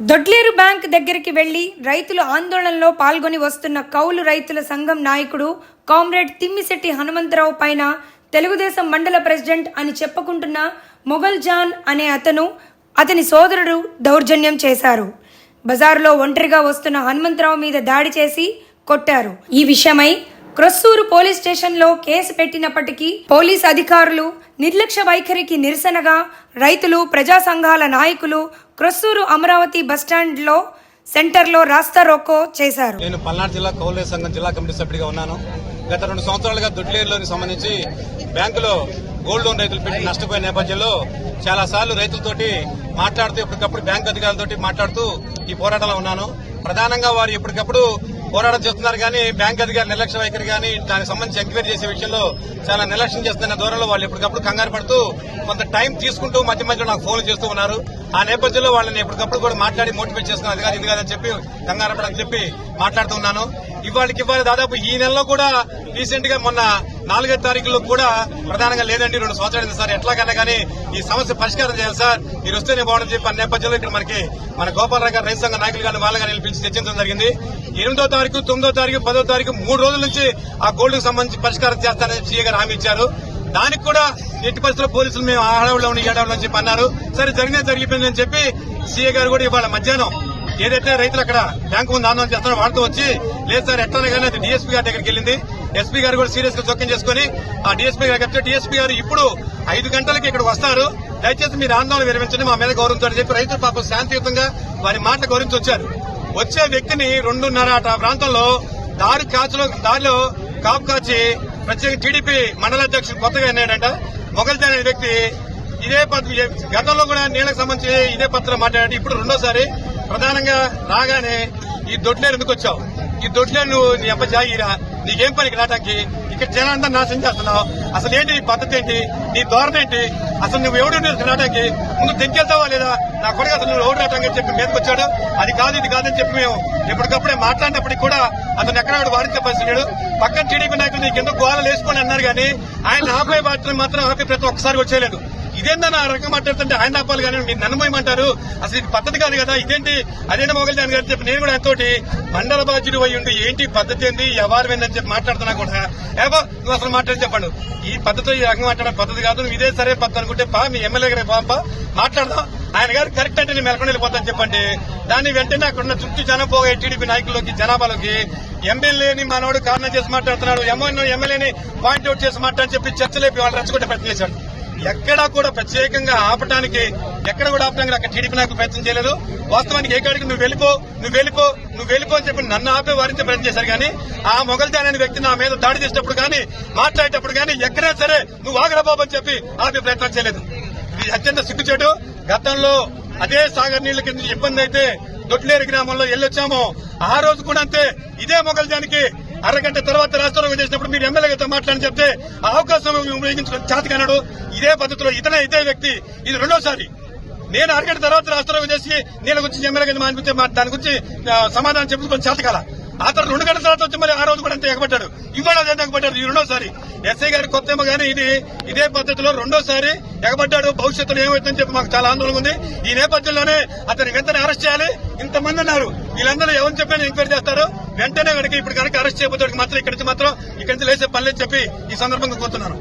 Dodleru bank దగ్గరికి వెళ్ళి రైతులు ఆందోళనలో పాల్గొని వస్తున్న కౌలు రైతుల సంఘం నాయకుడు కామ్రేడ్ తిమ్మిశెట్టి హనుమంతరావు పైన తెలుగుదేశం మండల ప్రెసిడెంట్ అని చెప్పుకుంటున్న మొఘల్ జాన్ అనే అతను అతని సోదరుడు దౌర్జన్యం చేశారు. బజారులో ఒంటరిగా వస్తున్న హనుమంతరావు మీద దాడి చేసి కొట్టారు. ఈ విషయమై క్రొస్సూరు పోలీస్ స్టేషన్లో కేసు పెట్టినప్పటికీ పోలీస్ అధికారులు నిర్లక్ష్య వైఖరికి నిరసనగా రైతులు ప్రజా సంఘాల నాయకులు క్రొస్సూరు అమరావతి బస్టాండ్లో సెంటర్లో రాస్తా రోకో చేశారు. నేను పల్నాడు జిల్లా కౌలే సంఘం జిల్లా కమిటీ సభ్యుడిగా ఉన్నాను. గత రెండు సంవత్సరాలుగా దొడ్లేరులోని సంబంధించి బ్యాంకులో గోల్డ్ లోన్ రైతులు పెట్టి నష్టపోయిన నేపథ్యంలో చాలా సార్లు రైతులతోటి మాట్లాడుతూ ఎప్పటికప్పుడు బ్యాంక్ అధికారులతోటి మాట్లాడుతూ ఈ పోరాటంలో ఉన్నాను. ప్రధానంగా వారు ఎప్పటికప్పుడు పోరాటం చేస్తున్నారు కానీ బ్యాంక్ అధికారులు నిర్లక్ష్య వైఖరి కానీ దానికి సంబంధించి ఎంక్వైరీ చేసే విషయంలో చాలా నిర్లక్ష్యం చేస్తున్న దూరంలో వాళ్ళు ఎప్పటికప్పుడు కంగారు పడుతూ కొంత టైం తీసుకుంటూ మధ్య మధ్యలో నాకు ఫోన్లు చేస్తూ ఉన్నారు. ఆ నేపథ్యంలో వాళ్ళని ఎప్పటికప్పుడు కూడా మాట్లాడి మోటివేట్ చేస్తున్నాను అది కాదు ఇది కాదని చెప్పి కంగారు పడని చెప్పి మాట్లాడుతున్నాను ఇవాళకి ఇవాళ దాదాపు ఈ నెలలో కూడా రీసెంట్గా మొన్న నాలుగో తారీఖులో కూడా ప్రధానంగా లేదండి రెండు సంవత్సరాలు సార్. ఎట్లాగన్నా కానీ ఈ సమస్య పరిష్కారం చేయాలి సార్. మీరు వస్తేనే బాగుంటుంది చెప్పి నేపథ్యంలో ఇక్కడ మనకి మన గోపాలరావు గారు రైతు సంఘ నాయకులు కానీ వాళ్ళ కానీ పిలిచి చర్చించడం జరిగింది. ఎనిమిదో తారీఖు తొమ్మిదో తారీఖు పదో తారీఖు మూడు రోజుల నుంచి ఆ గోల్డ్కు సంబంధించి పరిష్కారం చేస్తానని సీఏ గారు హామీ ఇచ్చారు. దానికి కూడా ఎట్టి పరిస్థితుల్లో పోలీసులు మేము ఆడవాళ్ళు ఉండి ఏడవాళ్ళు అని చెప్పి అన్నారు. సరే జరిగినా జరిగిపోయిందని చెప్పి సీఏ గారు కూడా ఇవాళ మధ్యాహ్నం ఏదైతే రైతులు అక్కడ బ్యాంకు ముందు ఆందోళన చేస్తారో వాళ్ళతో వచ్చి లేదు సార్ ఎట్లా కానీ అది డీఎస్పీ గారి దగ్గరికి వెళ్ళింది. ఎస్పీ గారు కూడా సీరియస్గా జోక్యం చేసుకుని ఆ డీఎస్పీ గారు చెప్తే డీఎస్పీ గారు ఇప్పుడు ఐదు గంటలకి ఇక్కడ వస్తారు. దయచేసి మీరు ఆందోళన విరమించండి మా మీద గౌరవించారు చెప్పి రైతులు పాపం శాంతియుతంగా వారి మాటలు గౌరవించి వచ్చారు వచ్చే వ్యక్తిని రెండున్నర ఆ ప్రాంతంలో దారి కాచులో దారిలో కాపు కాచి ప్రత్యేక టీడీపీ మండల అధ్యక్షుడు కొత్తగా ఎన్నాడంట మొగల్జీ అనే వ్యక్తి ఇదే పత్రం గతంలో కూడా నీళ్ళకు సంబంధించి ఇదే పత్రం మాట్లాడాడు. ఇప్పుడు రెండోసారి ప్రధానంగా రాగానే ఈ దొడ్లేరు ఎందుకు వచ్చావు? ఈ దొడ్లేరు నువ్వు నీ అబ్బ నీకేం పనికి రావడానికి ఇక్కడ జనాలంతా నాశనం చేస్తున్నావు. అసలు ఏంటి నీ పద్ధతి ఏంటి? నీ ధోరణ ఏంటి? అసలు నువ్వు ఎవడు రావడానికి ముందు తెంకేస్తావా లేదా? నా కొడుకు అసలు నువ్వు ఎవడు రావడానికి చెప్పి మీదకి వచ్చాడు. అది కాదు ఇది కాదని చెప్పి మేము ఎప్పటికప్పుడే మాట్లాడినప్పటికి కూడా అతను ఎక్కడ వాడించే పరిస్థితి పక్కన టీడీపీ నాయకులు నీకు ఎందుకు గోళలు వేసుకొని అన్నారు కానీ ఆయన ఆపే బాధ్యత మాత్రం ఆపే ప్రతి ఒక్కసారి వచ్చేయలేదు. ఇదేందన్న ఆ రకం మాట్లాడుతుంటే ఆయన ఆపాలి కానీ మీరు నన్నమోయమంటారు అసలు ఇది పద్ధతి కాదు కదా. ఇదేంటి? అదేంటి మొగల్ దాని గారు చెప్పి నేను కూడా ఎంతోటి మండల బాధ్యుడు అయి ఉండి ఏంటి పద్ధతి ఏంది? ఎవరు ఏందని చెప్పి మాట్లాడుతున్నా కూడా. ఏబో నువ్వు అసలు మాట్లాడి చెప్పండు. ఈ పద్ధతి ఈ రకంగా మాట్లాడే పద్ధతి కాదు. నువ్వు ఇదే సరే పద్ధతి అనుకుంటే పా మీ ఎమ్మెల్యే గారి పాప మాట్లాడదాం. ఆయన గారు కరెక్ట్ అంటే నేను మెలకొని వెళ్ళిపోతాను చెప్పండి. దాన్ని వెంటనే అక్కడ ఉన్న చుట్టూ జనం పోగా టీడీపీ నాయకుల్లోకి జనాభాలోకి ఎమ్మెల్యేని మనోడు కారణం చేసి మాట్లాడుతున్నాడు. ఎమ్మెల్యే ఎమ్మెల్యేని పాయింట్ అవుట్ చేసి మాట్లాడని చెప్పి చర్చలేపి వాళ్ళు రెచ్చగొట్టే ప్రయత్నం చేశాడు. ఎక్కడా కూడా ప్రత్యేకంగా ఆపటానికి ఎక్కడ కూడా ఆపడానికి అక్కడ టీడీపీ నాయకులు ప్రయత్నం చేయలేదు. వాస్తవానికి ఏ కాడికి నువ్వు వెళ్ళిపో నువ్వు వెళ్ళిపో నువ్వు వెళ్ళిపో అని చెప్పి నన్ను ఆపే వారించే ప్రయత్నం చేశారు కానీ ఆ మొగల్జాన్ అనే వ్యక్తి నా మీద దాడి చేసేటప్పుడు కానీ మాట్లాడేటప్పుడు కానీ ఎక్కడా సరే నువ్వు ఆగరా బాబు అని చెప్పి ఆపే ప్రయత్నం చేయలేదు. ఇది అత్యంత సిగ్గుచేటు. గతంలో అదే సాగర్ నీళ్ళ కింద ఇబ్బంది అయితే దొడ్లేరు గ్రామంలో వెళ్ళొచ్చాము. ఆ రోజు కూడా అంతే. ఇదే మొగల్జానికి అరగంట తర్వాత రాష్ట్రంలో చేసినప్పుడు మీరు ఎమ్మెల్యేతో మాట్లాడని చెప్తే ఆ అవకాశం ఉపయోగించడం చేతకన్నాడు ఇదే పద్ధతిలో ఇతనే ఇదే వ్యక్తి. ఇది రెండోసారి. నేను అరగంట తర్వాత రాష్ట్రంలో చేసి నేను గురించి ఎమ్మెల్యే కింద మా- దాని గురించి సమాధానం చెప్పుకొని చేతకాల ఆ తర్వాత రెండు గంటల తర్వాత వచ్చి మళ్ళీ ఆ రోజు కూడా అంతే ఎగబడ్డాడు. ఇవాళ అదే ఎగబడ్డాడు. ఈ రెండోసారి. ఎస్ఐ గారి కొత్త ఏమో కానీ ఇది ఇదే పద్ధతిలో రెండోసారి ఎగబడ్డాడు. భవిష్యత్తులో ఏమవుతుందని చెప్పి మాకు చాలా ఆందోళన ఉంది. ఈ నేపథ్యంలోనే అతని వెంటనే అరెస్ట్ చేయాలి. ఇంతమంది ఉన్నారు. వీళ్ళందరూ ఎవరు చెప్పినా ఎంక్వైరీ చేస్తారు? వెంటనే కనుక ఇప్పుడు కనుక అరెస్ట్ చేయబోతే మాత్రం ఇక్కడి నుంచి మాత్రం ఇక్కడి నుంచి లేసే పనులని చెప్పి ఈ సందర్భంగా కోరుతున్నాను.